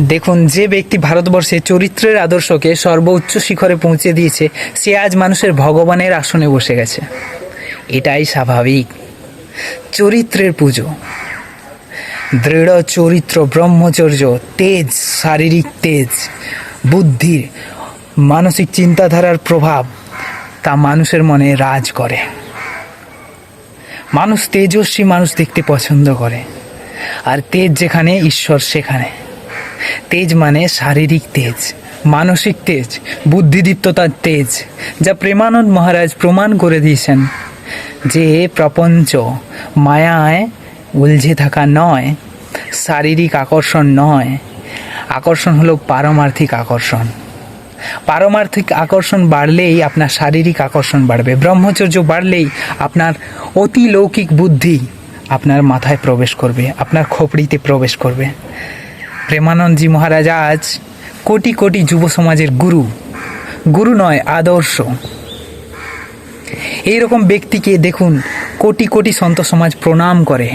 দেখুন, যে ব্যক্তি ভারতবর্ষে চরিত্রের আদর্শকে সর্বোচ্চ শিখরে পৌঁছে দিয়েছে, সে আজ মানুষের ভগবানের আসনে বসে গেছে। এটাই স্বাভাবিক। চরিত্রের পুজো। দৃঢ় চরিত্র, ব্রহ্মচর্য, তেজ, শারীরিক তেজ, বুদ্ধির, মানসিক চিন্তাধারার প্রভাব, তা মানুষের মনে রাজ করে। মানুষ তেজস্বী মানুষ দেখতে পছন্দ করে। আর তেজ যেখানে, ঈশ্বর সেখানে। তেজ মানে শারীরিক তেজ, মানসিক তেজ, বুদ্ধিদীপ্ততার তেজ, যা প্রেমানন্দ মহারাজ প্রমাণ করে দিয়েছেন যে প্রপঞ্চ মায়ায় উলঝে থাকা নয়, শারীরিক আকর্ষণ নয়। আকর্ষণ হলো পারমার্থিক আকর্ষণ। পারমার্থিক আকর্ষণ বাড়লেই আপনার শারীরিক আকর্ষণ বাড়বে, ব্রহ্মচর্য বাড়লেই আপনার অতি লৌকিক বুদ্ধি আপনার মাথায় প্রবেশ করবে, আপনার খোপড়িতে প্রবেশ করবে। প্রেমানন্দজি মহারাজ আজ কোটি কোটি যুব সমাজের গুরু। গুরু নয়, আদর্শ। এইরকম ব্যক্তিকে দেখুন, কোটি কোটি সন্ত সমাজ প্রণাম করে।